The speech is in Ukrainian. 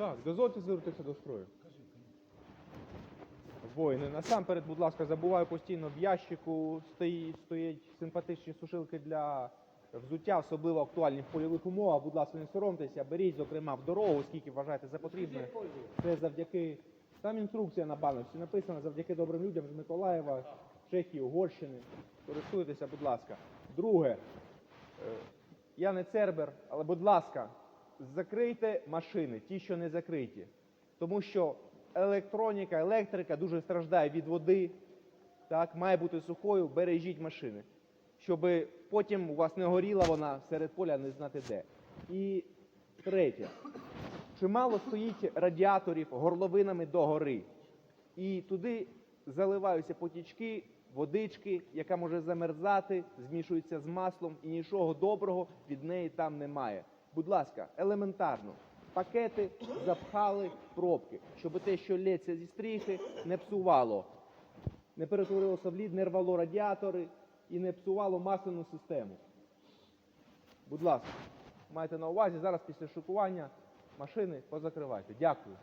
Так, дозвольте звернутися до строю. Воїни, насамперед, будь ласка, забуваю постійно в ящику стоїть, стоять симпатичні сушилки для взуття, особливо актуальні в польових умовах. Будь ласка, не соромтеся, беріть, зокрема, в дорогу, скільки вважаєте за потрібне. Це завдяки. Там інструкція на баночці написана завдяки добрим людям з Миколаєва, Чехії, Угорщини. Користуйтеся, будь ласка. Друге, е, я не цербер, але будь ласка, закрийте машини, ті, що не закриті. Тому що електроніка, електрика дуже страждає від води, так, має бути сухою, бережіть машини. Щоб потім у вас не горіла вона серед поля, не знати де. І третє. Чимало стоїть радіаторів горловинами до гори. І туди заливаються потічки, водички, яка може замерзати, змішується з маслом, і нічого доброго від неї там немає. Будь ласка, елементарно. Пакети запхали пробки, щоб те, що лється зі стріхи, не псувало, не перетворилося в лід, не рвало радіатори і не псувало масляну систему. Будь ласка, майте на увазі, зараз після шокування машини позакривайте. Дякую.